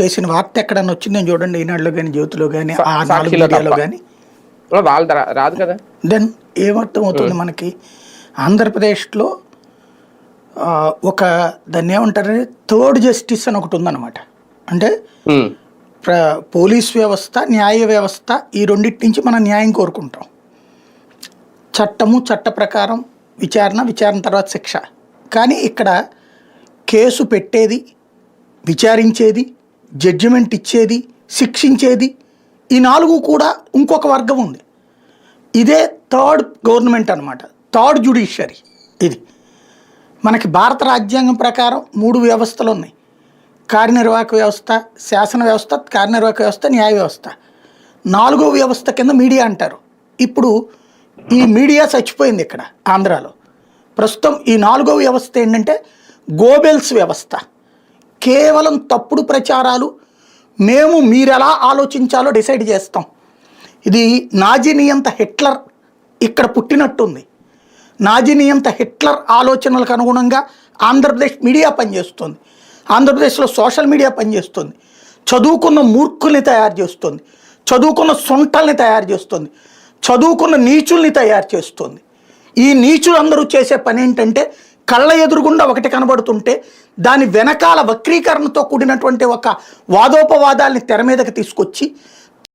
చేసిన వార్త ఎక్కడన్నా వచ్చిందని చూడండి ఈనాడులో కానీ జ్యోతిలో కానీ ఆ నాలుగు మీడియాలో. కానీ వాళ్ళు రాదు కదా? దెన్ ఏమర్థం అవుతుంది మనకి? ఆంధ్రప్రదేశ్లో ఒక దాన్ని ఏమంటారంటే థర్డ్ జస్టిస్ అని ఒకటి ఉందన్నమాట. అంటే పోలీస్ వ్యవస్థ న్యాయ వ్యవస్థ ఈ రెండింటి నుంచి మనం న్యాయం కోరుకుంటాం. చట్టము చట్ట ప్రకారం విచారణ విచారణ తర్వాత శిక్ష. కానీ ఇక్కడ కేసు పెట్టేది విచారించేది జడ్జిమెంట్ ఇచ్చేది శిక్షించేది. ఈ నాలుగు కూడా ఇంకొక వర్గం ఉంది. ఇదే థర్డ్ గవర్నమెంట్ అన్నమాట. థర్డ్ జుడిషియరీ ఇది. మనకి భారత రాజ్యాంగం ప్రకారం మూడు వ్యవస్థలు ఉన్నాయి. కార్యనిర్వాహక వ్యవస్థ శాసన వ్యవస్థ కార్యనిర్వాహక వ్యవస్థ న్యాయ వ్యవస్థ. నాలుగో వ్యవస్థ కింద మీడియా అంటారు. ఇప్పుడు ఈ మీడియా చచ్చిపోయింది ఇక్కడ ఆంధ్రాలో. ప్రస్తుతం ఈ నాలుగో వ్యవస్థ ఏంటంటే గోబెల్స్ వ్యవస్థ. కేవలం తప్పుడు ప్రచారాలు మేము మీరెలా ఆలోచించాలో డిసైడ్ చేస్తాం. ఇది నాజీనియంత హిట్లర్ ఇక్కడ పుట్టినట్టుంది. నాజీనియంత హిట్లర్ ఆలోచనలకు అనుగుణంగా ఆంధ్రప్రదేశ్ మీడియా పనిచేస్తుంది. ఆంధ్రప్రదేశ్లో సోషల్ మీడియా పనిచేస్తుంది. చదువుకున్న మూర్ఖుల్ని తయారు చేస్తుంది. చదువుకున్న సొంటల్ని తయారు చేస్తుంది. చదువుకున్న నీచుల్ని తయారు చేస్తుంది. ఈ నీచులందరూ చేసే పని ఏంటంటే కళ్ళ ఎదురుగుండా ఒకటి కనబడుతుంటే దాని వెనకాల వక్రీకరణతో కూడినటువంటి ఒక వాదోపవాదాల్ని తెర మీదకి తీసుకొచ్చి